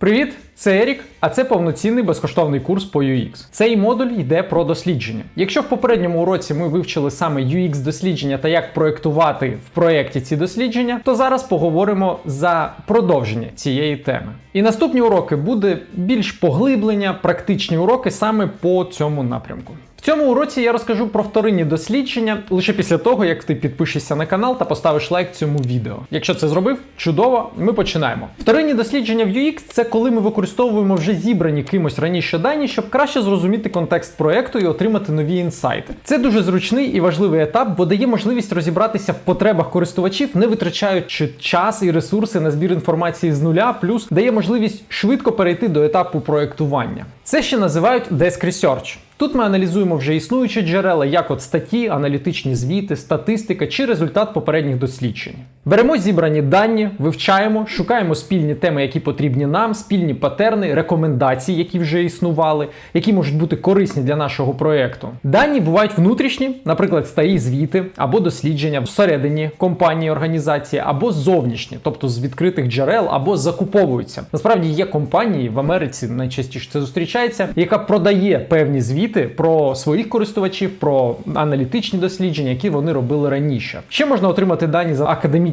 Привіт, це Ерік, а це повноцінний безкоштовний курс по UX. Цей модуль йде про дослідження. Якщо в попередньому уроці ми вивчили саме UX дослідження та як проєктувати в проєкті ці дослідження, то зараз поговоримо за продовження цієї теми. І наступні уроки буде більш поглиблення, практичні уроки саме по цьому напрямку. В цьому уроці я розкажу про вторинні дослідження лише після того, як ти підпишешся на канал та поставиш лайк цьому відео. Якщо це зробив, чудово, ми починаємо. Вторинні дослідження в UX це коли ми використовуємо вже зібрані кимось раніше дані, щоб краще зрозуміти контекст проекту і отримати нові інсайти. Це дуже зручний і важливий етап, бо дає можливість розібратися в потребах користувачів, не витрачаючи час і ресурси на збір інформації з нуля, плюс дає можливість швидко перейти до етапу проектування. Це ще називають Desk Research. Тут ми аналізуємо вже існуючі джерела, як от статті, аналітичні звіти, статистика чи результат попередніх досліджень. Беремо зібрані дані, вивчаємо, шукаємо спільні теми, які потрібні нам, спільні патерни, рекомендації, які вже існували, які можуть бути корисні для нашого проєкту. Дані бувають внутрішні, наприклад, старі звіти або дослідження всередині компанії, організації, або зовнішні, тобто з відкритих джерел, або закуповуються. Насправді є компанії в Америці, найчастіше це зустрічається, яка продає певні звіти про своїх користувачів, про аналітичні дослідження, які вони робили раніше. Ще можна отримати дані з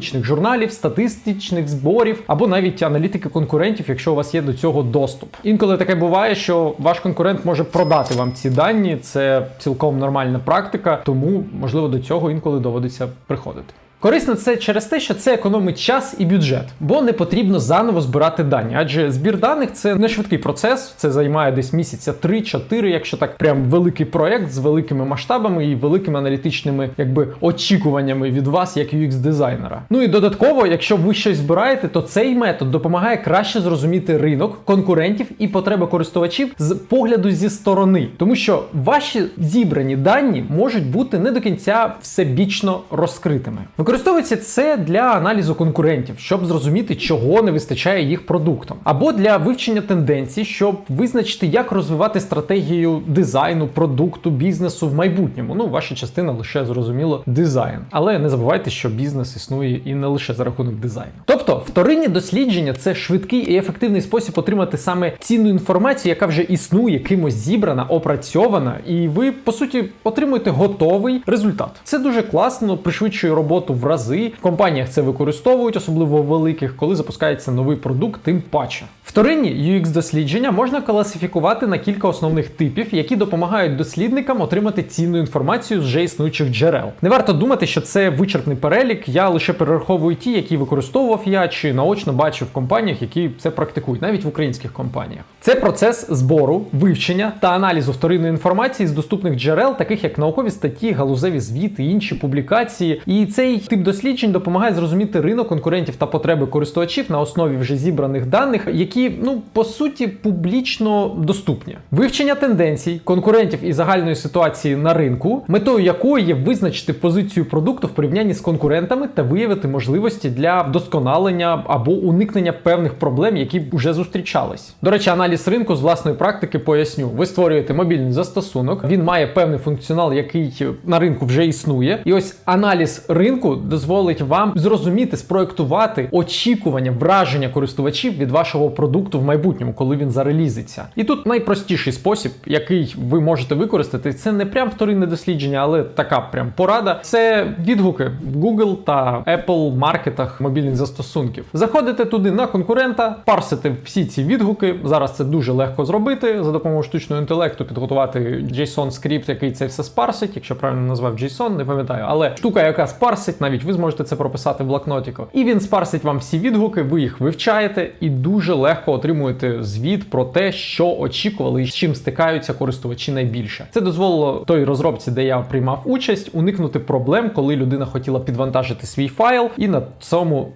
академічних журналів, статистичних зборів або навіть аналітики конкурентів, якщо у вас є до цього доступ. Інколи таке буває, що ваш конкурент може продати вам ці дані. Це цілком нормальна практика, тому можливо до цього інколи доводиться приходити. Корисно це через те, що це економить час і бюджет, бо не потрібно заново збирати дані. Адже збір даних це не швидкий процес, це займає десь місяця 3-4, якщо так прям великий проект з великими масштабами і великими аналітичними якби очікуваннями від вас, як UX-дизайнера. Ну і додатково, якщо ви щось збираєте, то цей метод допомагає краще зрозуміти ринок, конкурентів і потреби користувачів з погляду зі сторони, тому що ваші зібрані дані можуть бути не до кінця всебічно розкритими. Використовується це для аналізу конкурентів, щоб зрозуміти, чого не вистачає їх продуктам, або для вивчення тенденцій, щоб визначити, як розвивати стратегію дизайну, продукту, бізнесу в майбутньому. Ну, ваша частина лише зрозуміло дизайн. Але не забувайте, що бізнес існує і не лише за рахунок дизайну. Тобто, вторинні дослідження це швидкий і ефективний спосіб отримати саме цінну інформацію, яка вже існує, кимось зібрана, опрацьована, і ви по суті отримуєте готовий результат. Це дуже класно, пришвидшує роботу в рази. В компаніях це використовують, особливо в великих, коли запускається новий продукт, тим паче. Вторинні UX дослідження можна класифікувати на кілька основних типів, які допомагають дослідникам отримати цінну інформацію з вже існуючих джерел. Не варто думати, що це вичерпний перелік. Я лише перераховую ті, які використовував я чи наочно бачив в компаніях, які це практикують, навіть в українських компаніях. Це процес збору, вивчення та аналізу вторинної інформації з доступних джерел, таких як наукові статті, галузеві звіти, інші публікації. І цей тип досліджень допомагає зрозуміти ринок конкурентів та потреби користувачів на основі вже зібраних даних, які ну по суті публічно доступні. Вивчення тенденцій, конкурентів і загальної ситуації на ринку, метою якої є визначити позицію продукту в порівнянні з конкурентами та виявити можливості для вдосконалення або уникнення певних проблем, які вже зустрічались. До речі, аналіз ринку з власної практики поясню. Ви створюєте мобільний застосунок, він має певний функціонал, який на ринку вже існує. І ось аналіз ринку дозволить вам зрозуміти, спроектувати очікування, враження користувачів від вашого продукту в майбутньому, коли він зарелізиться. І тут найпростіший спосіб, який ви можете використати, це не прям вторинне дослідження, але така прям порада. Це відгуки в Google та Apple маркетах мобільних застосунків. Заходите туди на конкурента, парсите всі ці відгуки. Зараз це дуже легко зробити за допомогою штучного інтелекту, підготувати JSON скрипт, який це все спарсить, якщо правильно назвав JSON, не пам'ятаю, але штука, яка спарсить, навіть ви зможете це прописати в блокнотіку. І він спарсить вам всі відгуки, ви їх вивчаєте і дуже легко отримуєте звіт про те, що очікували і з чим стикаються користувачі найбільше. Це дозволило той розробці, де я приймав участь, уникнути проблем, коли людина хотіла підвантажити свій файл і на цьому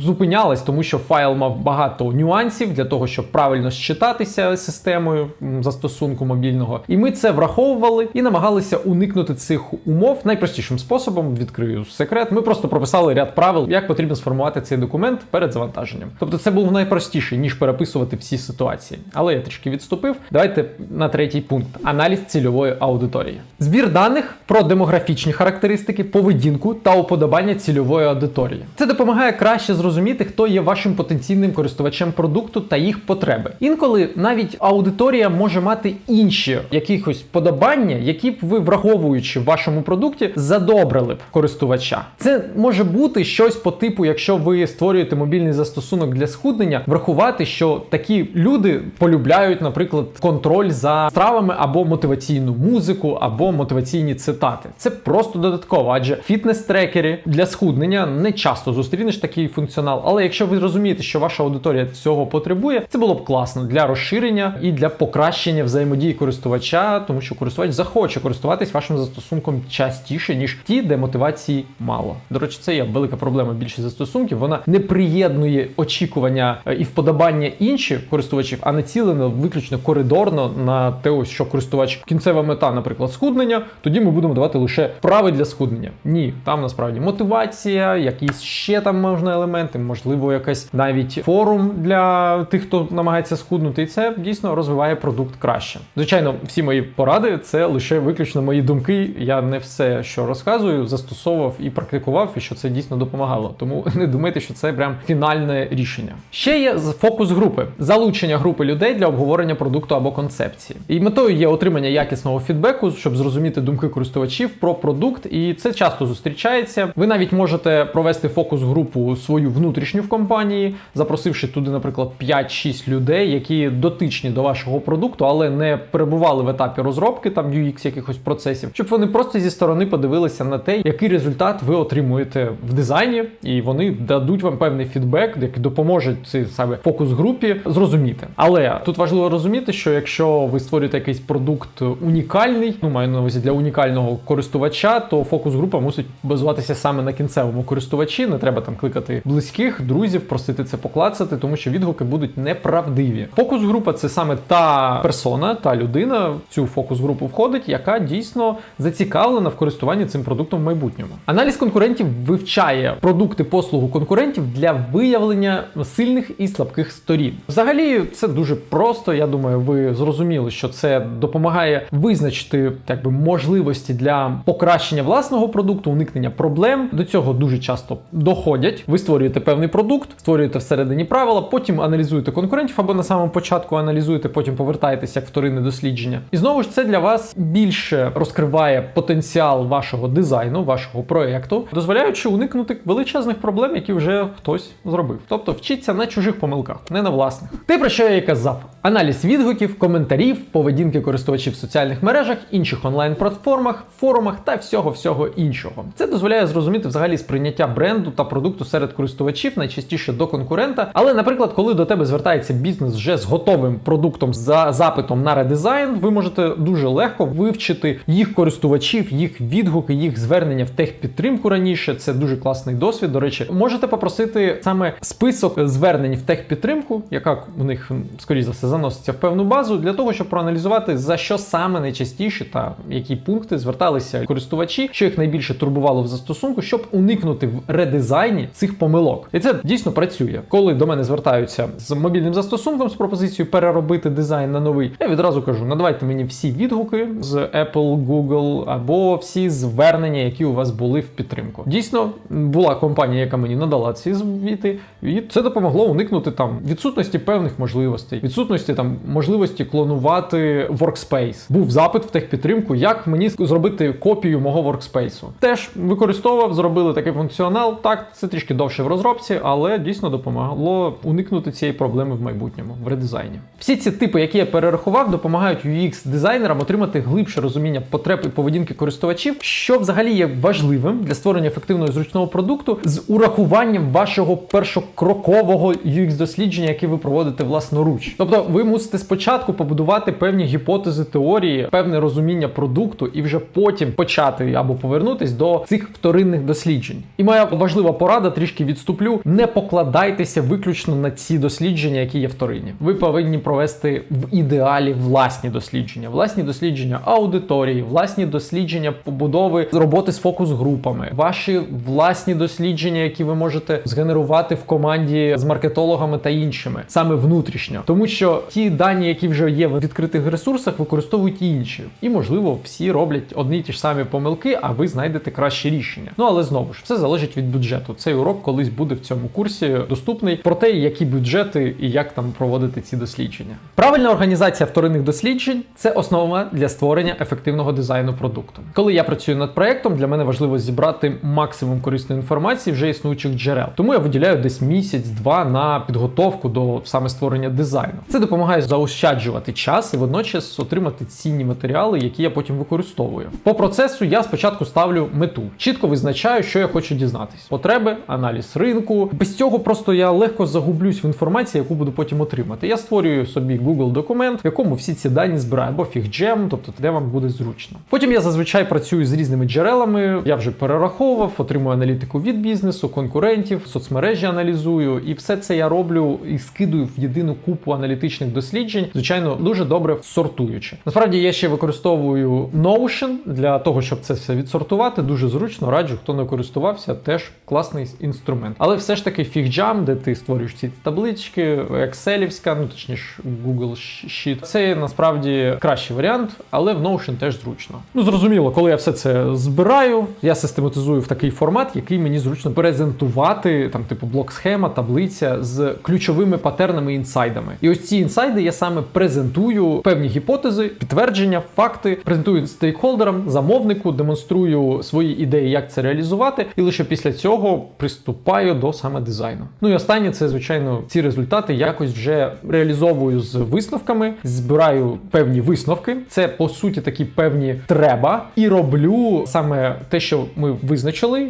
зупинялась, тому що файл мав багато нюансів для того, щоб правильно считатися системою застосунку мобільного. І ми це враховували і намагалися уникнути цих умов найпростішим способом. Відкрию секрет. Ми ми просто прописали ряд правил, як потрібно сформувати цей документ перед завантаженням. Тобто це було найпростіше, ніж переписувати всі ситуації. Але я трішки відступив. Давайте на третій пункт: аналіз цільової аудиторії. Збір даних про демографічні характеристики, поведінку та уподобання цільової аудиторії. Це допомагає краще зрозуміти, хто є вашим потенційним користувачем продукту та їх потреби. Інколи навіть аудиторія може мати інші якихось подобання, які б ви враховуючи в вашому продукті, задобрили б користувача. Це може бути щось по типу, якщо ви створюєте мобільний застосунок для схуднення, врахувати, що такі люди полюбляють, наприклад, контроль за стравами або мотиваційну музику, або мотиваційні цитати. Це просто додатково, адже фітнес-трекери для схуднення не часто зустрінеш такий функціонал. Але якщо ви розумієте, що ваша аудиторія цього потребує, це було б класно для розширення і для покращення взаємодії користувача, тому що користувач захоче користуватись вашим застосунком частіше, ніж ті, де мотивації мало. До речі, це є велика проблема більшість застосунків. Вона не приєднує очікування е, і вподобання інших користувачів, а націлена виключно коридорно на те, що користувач кінцева мета, наприклад, схуднення. Тоді ми будемо давати лише вправи для схуднення. Ні, там насправді мотивація, якісь ще там можна елементи, можливо, якась навіть форум для тих, хто намагається схуднути, і це дійсно розвиває продукт краще. Звичайно, всі мої поради це лише виключно мої думки. Я не все, що розказую, застосовував і практикував, і що це дійсно допомагало. Тому не думайте, що це прям фінальне рішення. Ще є фокус групи, залучення групи людей для обговорення продукту або концепції. І метою є отримання якісного фідбеку, щоб зрозуміти думки користувачів про продукт, і це часто зустрічається. Ви навіть можете провести фокус групу свою внутрішню в компанії, запросивши туди, наприклад, 5-6 людей, які дотичні до вашого продукту, але не перебували в етапі розробки там UX якихось процесів, щоб вони просто зі сторони подивилися на те, який результат ви отримуєте в дизайні, і вони дадуть вам певний фідбек, який допоможе цій саме фокус групі зрозуміти. Але тут важливо розуміти, що якщо ви створюєте якийсь продукт унікальний, ну маю на увазі для унікального користувача, то фокус група мусить базуватися саме на кінцевому користувачі. Не треба там кликати близьких, друзів, просити це поклацати, тому що відгуки будуть неправдиві. Фокус група це саме та персона, та людина в цю фокус групу входить, яка дійсно зацікавлена в користуванні цим продуктом в майбутньому. Аналіз конкурентів вивчає продукти послугу конкурентів для виявлення сильних і слабких сторін. Взагалі, це дуже просто. Я думаю, ви зрозуміли, що це допомагає визначити так би можливості для покращення власного продукту, уникнення проблем. До цього дуже часто доходять. Ви створюєте певний продукт, створюєте всередині правила, потім аналізуєте конкурентів або на самому початку аналізуєте, потім повертаєтеся як вторинне дослідження. І знову ж це для вас більше розкриває потенціал вашого дизайну, вашого проекту, дозволяючи уникнути величезних проблем, які вже хтось зробив. Тобто вчіться на чужих помилках, не на власних. Те, про що я і казав: аналіз відгуків, коментарів, поведінки користувачів в соціальних мережах, інших онлайн-платформах, форумах та всього всього іншого. Це дозволяє зрозуміти взагалі сприйняття бренду та продукту серед користувачів, найчастіше до конкурента. Але, наприклад, коли до тебе звертається бізнес вже з готовим продуктом за запитом на редизайн, ви можете дуже легко вивчити їх користувачів, їх відгуки, їх звернення в техпідтримку раніше. Це дуже класний досвід. До речі, можете попросити саме список звернень в техпідтримку, яка у них скоріш за все заноситься в певну базу, для того, щоб проаналізувати за що саме найчастіше та які пункти зверталися користувачі, що їх найбільше турбувало в застосунку, щоб уникнути в редизайні цих помилок. І це дійсно працює. Коли до мене звертаються з мобільним застосунком з пропозицією переробити дизайн на новий, я відразу кажу: надавайте мені всі відгуки з Apple, Google або всі звернення, які у вас були в підтримку. Дійсно, була компанія, яка мені надала ці звіти, і це допомогло уникнути там відсутності певних можливостей, відсутності там можливості клонувати workspace. Був запит в техпідтримку, як мені зробити копію мого workspace. Теж використовував, зробили такий функціонал. Так, це трішки довше в розробці, але дійсно допомогло уникнути цієї проблеми в майбутньому в редизайні. Всі ці типи, які я перерахував, допомагають UX-дизайнерам отримати глибше розуміння потреб і поведінки користувачів, що взагалі є важливим для створення ефективного і зручного продукту з урахуванням вашого першокрокового UX-дослідження, яке ви проводите власноруч. Тобто ви мусите спочатку побудувати певні гіпотези теорії, певне розуміння продукту, і вже потім почати або повернутись до цих вторинних досліджень. І моя важлива порада трішки відступлю: не покладайтеся виключно на ці дослідження, які є вторинні. Ви повинні провести в ідеалі власні дослідження, власні дослідження аудиторії, власні дослідження побудови роботи з фокус-групами, ваші власні дослідження, які ви можете згенерувати в команді з маркетологами та іншими, саме внутрішньо, тому що ті дані, які вже є в відкритих ресурсах, використовують інші, і можливо всі роблять одні й ті ж самі помилки, а ви знайдете краще рішення. Ну але знову ж все залежить від бюджету. Цей урок колись буде в цьому курсі доступний про те, які бюджети і як там проводити ці дослідження. Правильна організація вторинних досліджень це основа для створення ефективного дизайну продукту. Коли я працюю над проектом, для мене важливо зібрати максимум корисної інформації вже існуючих джерел. Тому я виділяю десь місяць-два на підготовку до саме створення дизайну. Це допомагає заощаджувати час і водночас отримати цінні матеріали, які я потім використовую. По процесу я спочатку ставлю мету, чітко визначаю, що я хочу дізнатись. Потреби, аналіз ринку. Без цього просто я легко загублюсь в інформації, яку буду потім отримати. Я створюю собі Google документ, в якому всі ці дані збираю, або FigJam, тобто де вам буде зручно. Потім я зазвичай працюю з різними джерелами. Я вже перераховував, отримую аналітику від бізнесу, конкурентів, соцмережі аналізую, і все це я роблю і скидую в єдину купу аналітичних досліджень. Звичайно, дуже добре сортуючи. Насправді я ще використовую Notion для того, щоб це все відсортувати. Дуже зручно раджу, хто не користувався, теж класний інструмент. Але все ж таки FigJam, де ти створюєш ці таблички, Excelівська, ну точніше Google Sheet, це насправді кращий варіант, але в Notion теж зручно. Ну зрозуміло, коли я все це збираю, я систематизую в такий формат, який мені зручно презентувати, там, типу, блок-схема, таблиця з ключовими патернами інсайдами. І ось ці інсайди я саме презентую певні гіпотези, підтвердження, факти, презентую стейкхолдерам, замовнику, демонструю свої ідеї, як це реалізувати, і лише після цього приступаю до саме дизайну. Ну і останнє це, звичайно, ці результати якось вже реалізовую з висновками, збираю певні висновки. Це по суті такі певні треба, і роблю саме те, що ми визначили,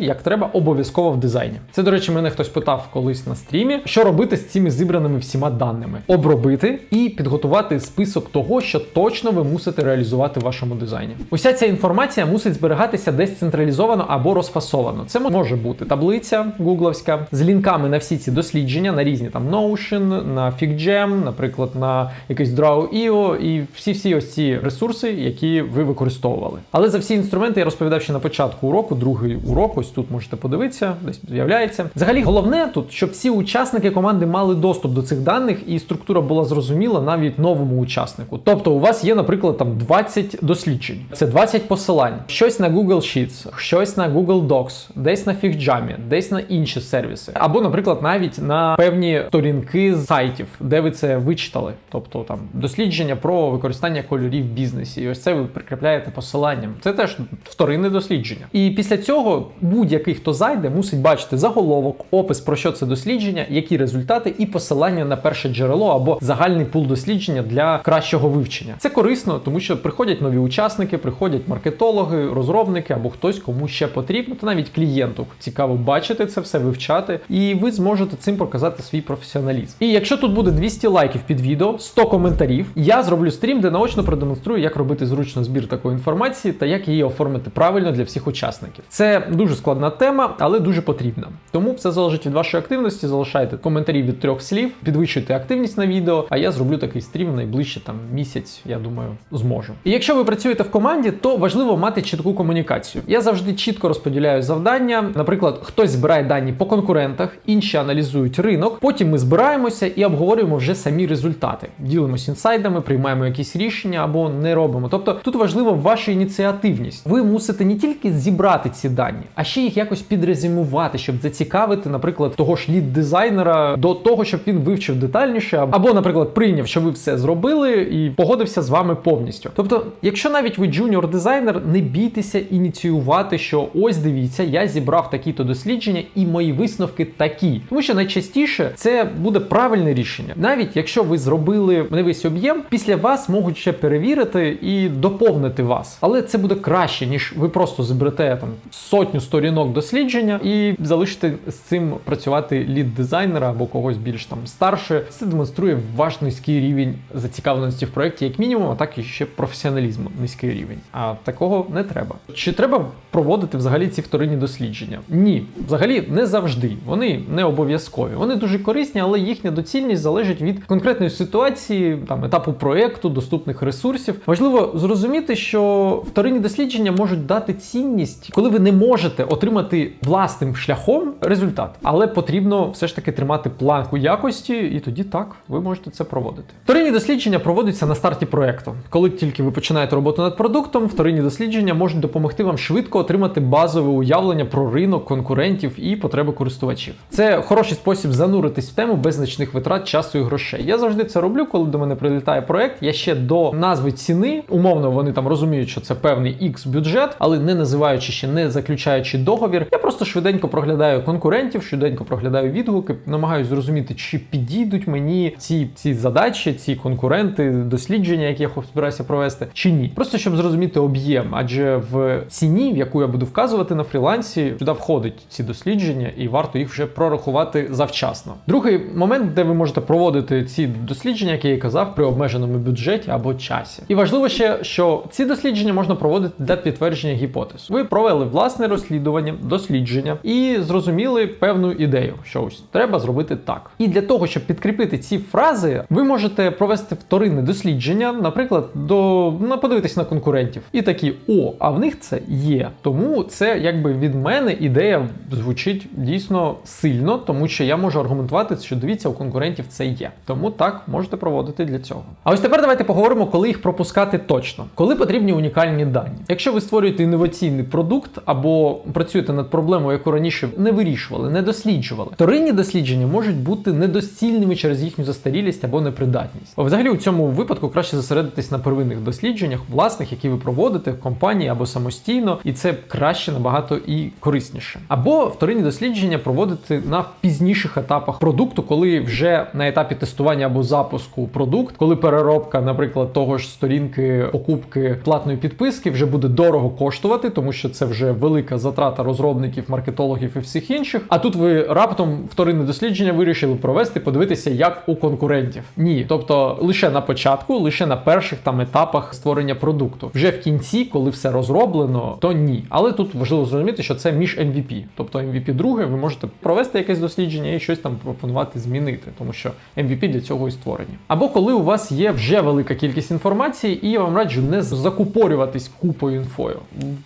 як треба, обов'язково в дизайні. Це, до речі, мене хтось питав колись на стрімі, що робити з цими зібраними всіма даними, обробити і підготувати список того, що точно ви мусите реалізувати в вашому дизайні. Уся ця інформація мусить зберігатися десь централізовано або розфасовано. Це може бути таблиця гугловська з лінками на всі ці дослідження, на різні там Notion, на FigJam, наприклад, на якийсь Draw.io і всі-всі ось ці ресурси, які ви використовували. Але за всі інструменти я розповідав ще на початку уроку, другий урок, ось тут можете подивитися, десь з'являється. Взагалі, головне тут, щоб всі учасники команди мали доступ до цих даних, і структура була зрозуміла навіть новому учаснику. Тобто, у вас є, наприклад, там 20 досліджень, це 20 посилань, щось на Google Sheets, щось на Google Docs, десь на FigJam, десь на інші сервіси, або, наприклад, навіть на певні сторінки з сайтів, де ви це вичитали, тобто там дослідження про використання кольорів в бізнесі. І ось це ви прикріпляєте посиланням. Це теж вторинне дослідження. І після цього будь-який, хто зайде, мусить бачити заголовок, опис про що це дослідження, які результати і посилання на перше джерело або загальний пул дослідження для кращого вивчення. Це корисно, тому що приходять нові учасники, приходять маркетологи, розробники або хтось, кому ще потрібно, та навіть клієнту цікаво бачити це все, вивчати, і ви зможете цим показати свій професіоналізм. І якщо тут буде 200 лайків під відео, 100 коментарів, я зроблю стрім, де наочно продемонструю, як робити зручно збір такої інформації та як її оформити правильно для всіх учасників. Це дуже складна тема, але дуже потрібна. Тому все залежить від вашої активності. Залишайте коментарі від трьох слів, підвищуйте активність на відео. А я зроблю такий стрім найближче там місяць. Я думаю, зможу. І якщо ви працюєте в команді, то важливо мати чітку комунікацію. Я завжди чітко розподіляю завдання. Наприклад, хтось збирає дані по конкурентах, інші аналізують ринок. Потім ми збираємося і обговорюємо вже самі результати. Ділимося інсайдами, приймаємо якісь рішення або не робимо. Тобто тут важлива ваша ініціативність. Ви мусите не тільки зібрати ці дані, а ще їх якось підрезюмувати, щоб зацікавити, наприклад, того ж лід дизайнера до того, щоб він вивчив детальніше, або, наприклад, прийняв, що ви все зробили, і погодився з вами повністю. Тобто, якщо навіть ви джуніор дизайнер, не бійтеся ініціювати, що ось дивіться, я зібрав такі-то дослідження, і мої висновки такі, тому що найчастіше це буде правильне рішення, навіть якщо ви зробили не весь об'єм, після вас можуть ще перевірити і доповнити вас, але це буде краще ніж ви просто зберете там сотню сторінок дослідження і залишите з цим працювати лід дизайнера або когось більш там старше. Це демонструє ваш низький рівень зацікавленості в проєкті, як мінімум, а так і ще професіоналізму низький рівень. А такого не треба. Чи треба проводити взагалі ці вторинні дослідження? Ні, взагалі не завжди. Вони не обов'язкові. Вони дуже корисні, але їхня доцільність залежить від конкретної ситуації, там етапу проєкту, доступних ресурсів. Важливо зрозуміти, що вторинні дослідження можуть дати цінність, коли ви не можете отримати власним шляхом результат, але потрібно все ж таки тримати планку якості, і тоді так ви можете це проводити. Вторинні дослідження проводяться на старті проєкту. Коли тільки ви починаєте роботу над продуктом, вторинні дослідження можуть допомогти вам швидко отримати базове уявлення про ринок, конкурентів і потреби користувачів. Це хороший спосіб зануритись в тему без значних витрат часу і грошей. Я завжди це роблю, коли до мене прилітає проект. Я ще до назви ціни, умовно вони там розуміють, що це певний X бюджет, але не називаючи ще не заключаючи договір. Я просто швиденько проглядаю конкурентів, швиденько проглядаю відгуки, намагаюся зрозуміти, чи підійдуть мені ці, ці задачі, ці конкуренти, дослідження, які я збираюся провести, чи ні. Просто щоб зрозуміти об'єм, адже в ціні, в яку я буду вказувати на фрілансі, сюди входить ці дослідження, і варто їх вже прорахувати завчасно. Другий момент, де ви можете проводити ці дослідження, як я і казав, при обмеженому бюджеті або часі. І важливо ще, що ці дослідження можна проводити для підтвердження гіпотез. Ви провели власне розслідування, дослідження і зрозуміли певну ідею, що ось треба зробити так. І для того, щоб підкріпити ці фрази, ви можете провести вторинне дослідження, наприклад, до ну, подивитись на конкурентів, і такі о, а в них це є. Тому це якби від мене ідея звучить дійсно сильно, тому що я можу аргументувати, що дивіться, у конкурентів це є. Тому так можете проводити для цього. А ось тепер давайте поговоримо, коли їх пропускати точно, коли потрібні унікальні дані. Якщо ви створюєте інноваційний продукт або працюєте над проблемою, яку раніше не вирішували, не досліджували, вторинні дослідження можуть бути недоцільними через їхню застарілість або непридатність. Взагалі, у цьому випадку краще зосередитись на первинних дослідженнях, власних, які ви проводите в компанії або самостійно, і це краще набагато і корисніше. Або вторинні дослідження проводити на пізніших етапах продукту, коли вже на етапі тестування або запуску продукт, коли переробка, наприклад, того ж сторінки покупки платної підписки вже буде дорого коштувати, тому що це вже велика затрата розробників, маркетологів і всіх інших. А тут ви раптом вторинне дослідження вирішили провести, подивитися, як у конкурентів. Ні, тобто лише на початку, лише на перших там етапах створення продукту. Вже в кінці, коли все розроблено, то ні. Але тут важливо зрозуміти, що це між MVP. Тобто MVP друге, ви можете провести якесь дослідження і щось там пропонувати змінити, тому що MVP для цього і створені. Або коли у вас є вже велика кількість інформації, і я вам раджу не закупорюватись купою інфою.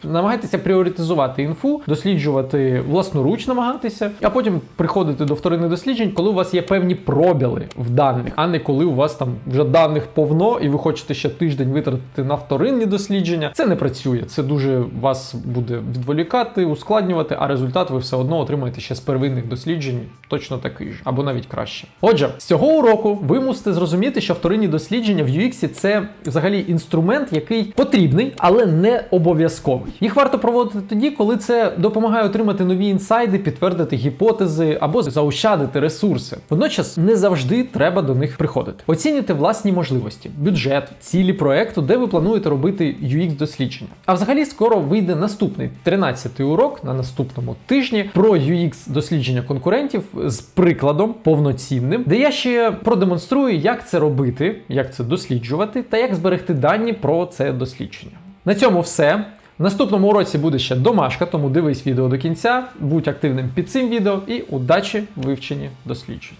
Намагайтеся пріоритизувати інфу, досліджувати власноруч, намагатися, а потім приходити до вторинних досліджень, коли у вас є певні пробіли в даних, а не коли у вас там вже даних повно, і ви хочете ще тиждень витратити на вторинні дослідження. Це не працює. Це дуже вас буде відволікати, ускладнювати, а результат ви все одно отримаєте ще з первинних досліджень, точно такий ж, або навіть краще. Отже, з цього уроку ви мусите зрозуміти, що вторинні дослідження в UX це взагалі інструмент, який потрібний, але не обов'язковий. Їх варто проводити тоді, коли це допомагає отримати нові інсайди, підтвердити гіпотези або заощадити ресурси. Водночас не завжди треба до них приходити. Оцінюйте власні можливості, бюджет, цілі проекту, де ви плануєте робити UX дослідження. А взагалі скоро вийде наступний 13-й урок на наступному тижні про UX дослідження конкурентів з прикладом повноцінним, де я ще продемонструю, як це робити, як це досліджувати та як зберегти дані про це дослідження. На цьому все. Наступному уроці буде ще домашка, тому дивись відео до кінця, будь активним під цим відео і удачі в вивченні досліджень.